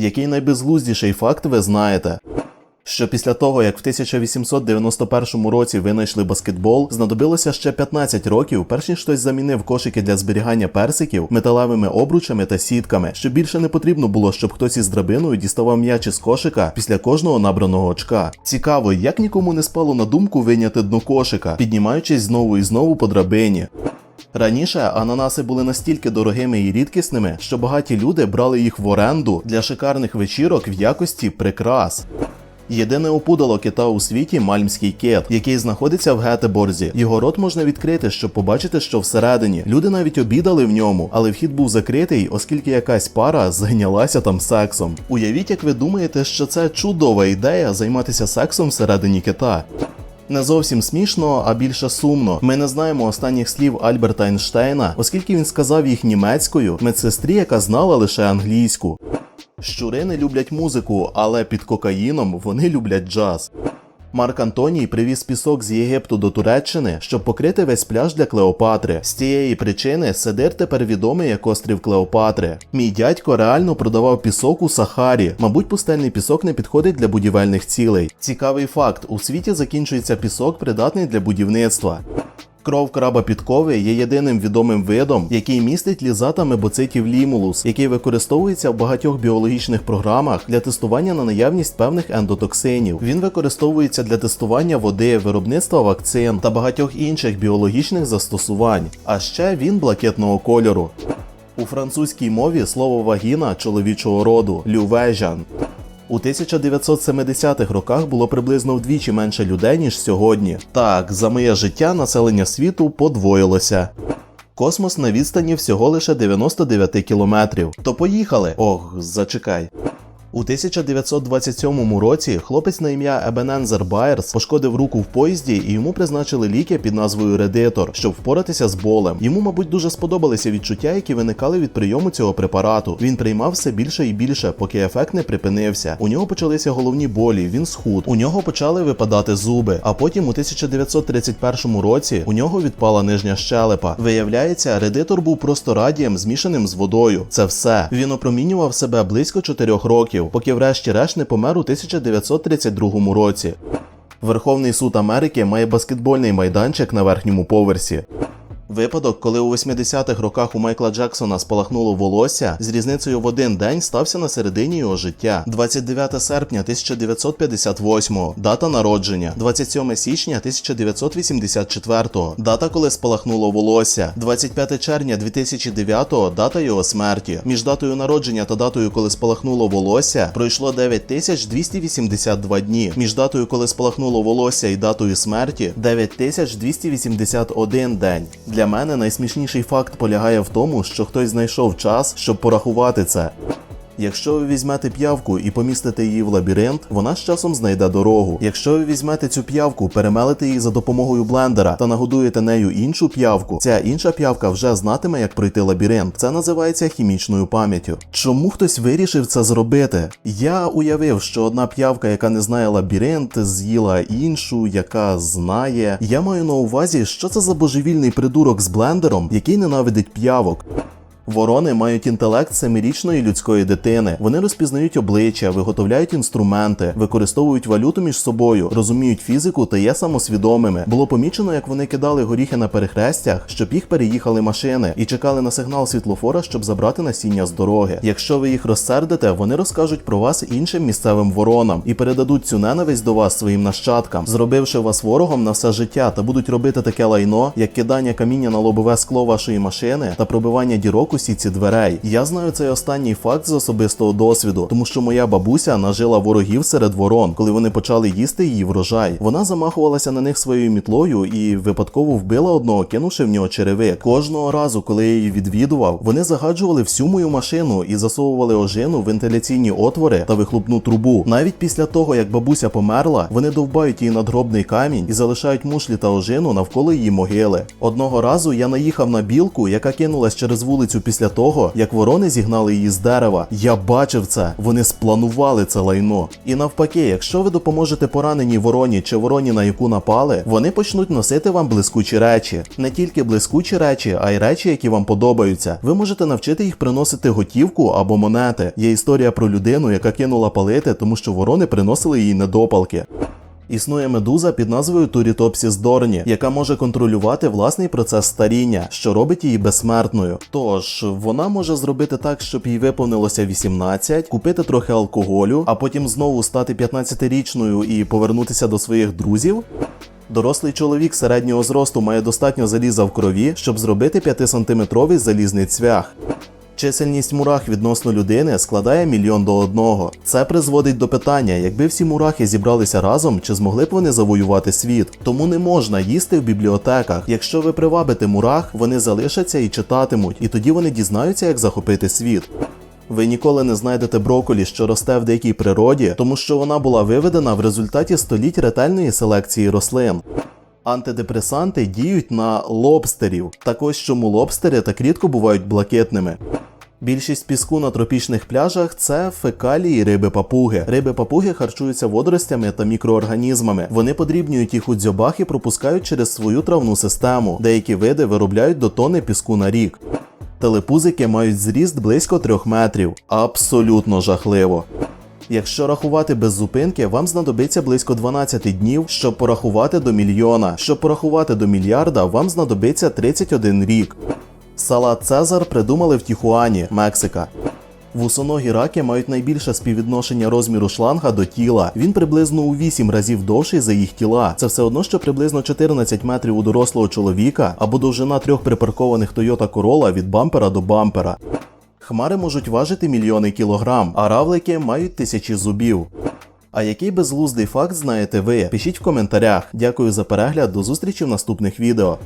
Який найбезглуздіший факт ви знаєте? Що після того, як в 1891 році винайшли баскетбол, знадобилося ще 15 років, перш ніж хтось замінив кошики для зберігання персиків металевими обручами та сітками, що більше не потрібно було, щоб хтось із драбиною діставав м'яч із кошика після кожного набраного очка. Цікаво, як нікому не спало на думку виняти дно кошика, піднімаючись знову і знову по драбині. Раніше ананаси були настільки дорогими і рідкісними, що багаті люди брали їх в оренду для шикарних вечірок в якості прикрас. Єдине опудало кита у світі мальмський кит, який знаходиться в Гетеборзі. Його рот можна відкрити, щоб побачити, що всередині. Люди навіть обідали в ньому, але вхід був закритий, оскільки якась пара зайнялася там сексом. Уявіть, як ви думаєте, що це чудова ідея займатися сексом всередині кита. Не зовсім смішно, а більше сумно. Ми не знаємо останніх слів Альберта Ейнштейна, оскільки він сказав їх німецькою медсестрі, яка знала лише англійську. Щури не люблять музику, але під кокаїном вони люблять джаз. Марк Антоній привіз пісок з Єгипту до Туреччини, щоб покрити весь пляж для Клеопатри. З цієї причини Сидир тепер відомий як острів Клеопатри. Мій дядько реально продавав пісок у Сахарі. Мабуть, пустельний пісок не підходить для будівельних цілей. Цікавий факт: у світі закінчується пісок, придатний для будівництва. Кров краба підкови є єдиним відомим видом, який містить лізата мебоцитів лімулус, який використовується в багатьох біологічних програмах для тестування на наявність певних ендотоксинів. Він використовується для тестування води, виробництва вакцин та багатьох інших біологічних застосувань. А ще він блакитного кольору. У французькій мові слово вагіна чоловічого роду лювежан. У 1970-х роках було приблизно вдвічі менше людей, ніж сьогодні. Так, за моє життя населення світу подвоїлося. Космос на відстані всього лише 99 кілометрів. То поїхали. Ох, зачекай. У 1927 році хлопець на ім'я Ебенензер Байерс пошкодив руку в поїзді і йому призначили ліки під назвою Редитор, щоб впоратися з болем. Йому, мабуть, дуже сподобалися відчуття, які виникали від прийому цього препарату. Він приймав все більше і більше, поки ефект не припинився. У нього почалися головні болі, він схуд. У нього почали випадати зуби. А потім у 1931 році у нього відпала нижня щелепа. Виявляється, редитор був просто радієм, змішаним з водою. Це все. Він опромінював себе близько 4 років, поки врешті-решт не помер у 1932 році. Верховний суд Америки має баскетбольний майданчик на верхньому поверсі. Випадок, коли у 80-х роках у Майкла Джексона спалахнуло волосся, з різницею в один день стався на середині його життя. 29 серпня 1958, дата народження, 27 січня 1984, дата, коли спалахнуло волосся, 25 червня 2009, дата його смерті. Між датою народження та датою, коли спалахнуло волосся, пройшло 9282 дні. Між датою, коли спалахнуло волосся і датою смерті 9281 день. Для мене найсмішніший факт полягає в тому, що хтось знайшов час, щоб порахувати це. Якщо ви візьмете п'явку і помістите її в лабіринт, вона з часом знайде дорогу. Якщо ви візьмете цю п'явку, перемелите її за допомогою блендера та нагодуєте нею іншу п'явку, ця інша п'явка вже знатиме, як пройти лабіринт. Це називається хімічною пам'яттю. Чому хтось вирішив це зробити? Я уявив, що одна п'явка, яка не знає лабіринт, з'їла іншу, яка знає. Я маю на увазі, що це за божевільний придурок з блендером, який ненавидить п'явок. Ворони мають інтелект семирічної людської дитини. Вони розпізнають обличчя, виготовляють інструменти, використовують валюту між собою, розуміють фізику та є самосвідомими. Було помічено, як вони кидали горіхи на перехрестях, щоб їх переїхали машини, і чекали на сигнал світлофора, щоб забрати насіння з дороги. Якщо ви їх розсердите, вони розкажуть про вас іншим місцевим воронам і передадуть цю ненависть до вас своїм нащадкам, зробивши вас ворогом на все життя, та будуть робити таке лайно, як кидання каміння на лобове скло вашої машини та пробивання дірок у сітці дверей. Я знаю цей останній факт з особистого досвіду, тому що моя бабуся нажила ворогів серед ворон, коли вони почали їсти її врожай. Вона замахувалася на них своєю мітлою і випадково вбила одного, кинувши в нього черевик. Кожного разу, коли я її відвідував, вони загаджували всю мою машину і засовували ожину в вентиляційні отвори та вихлопну трубу. Навіть після того, як бабуся померла, вони довбають її надгробний камінь і залишають мушлі та ожину навколо її могили. Одного разу я наїхав на білку, яка кинулась через вулицю після того, як ворони зігнали її з дерева. Я бачив це. Вони спланували це лайно. І навпаки, якщо ви допоможете пораненій вороні чи вороні, на яку напали, вони почнуть носити вам блискучі речі. Не тільки блискучі речі, а й речі, які вам подобаються. Ви можете навчити їх приносити готівку або монети. Є історія про людину, яка кинула палити, тому що ворони приносили їй недопалки. Існує медуза під назвою Турітопсіс дорні, яка може контролювати власний процес старіння, що робить її безсмертною. Тож вона може зробити так, щоб їй виповнилося 18, купити трохи алкоголю, а потім знову стати 15-річною і повернутися до своїх друзів. Дорослий чоловік середнього зросту має достатньо заліза в крові, щоб зробити 5-сантиметровий залізний цвях. Чисельність мурах відносно людини складає мільйон до одного. Це призводить до питання, якби всі мурахи зібралися разом, чи змогли б вони завоювати світ. Тому не можна їсти в бібліотеках. Якщо ви привабите мурах, вони залишаться і читатимуть, і тоді вони дізнаються, як захопити світ. Ви ніколи не знайдете броколі, що росте в дикій природі, тому що вона була виведена в результаті століть ретельної селекції рослин. Антидепресанти діють на лобстерів. Так ось чому лобстери так рідко бувають блакитними. Більшість піску на тропічних пляжах це фекалії риби папуги. Риби папуги харчуються водоростями та мікроорганізмами. Вони подрібнюють їх у дзьобах і пропускають через свою травну систему. Деякі види виробляють до тони піску на рік. Телепузики мають зріст близько 3 метрів. Абсолютно жахливо. Якщо рахувати без зупинки, вам знадобиться близько 12 днів, щоб порахувати до мільйона. Щоб порахувати до мільярда, вам знадобиться 31 рік. Салат Цезар придумали в Тіхуані, Мексика. Вусоногі раки мають найбільше співвідношення розміру шланга до тіла. Він приблизно у 8 разів довший за їх тіла. Це все одно, що приблизно 14 метрів у дорослого чоловіка або довжина трьох припаркованих Toyota Corolla від бампера до бампера. Хмари можуть важити мільйони кілограм, а равлики мають тисячі зубів. А який безглуздий факт знаєте ви? Пишіть в коментарях. Дякую за перегляд, до зустрічі в наступних відео.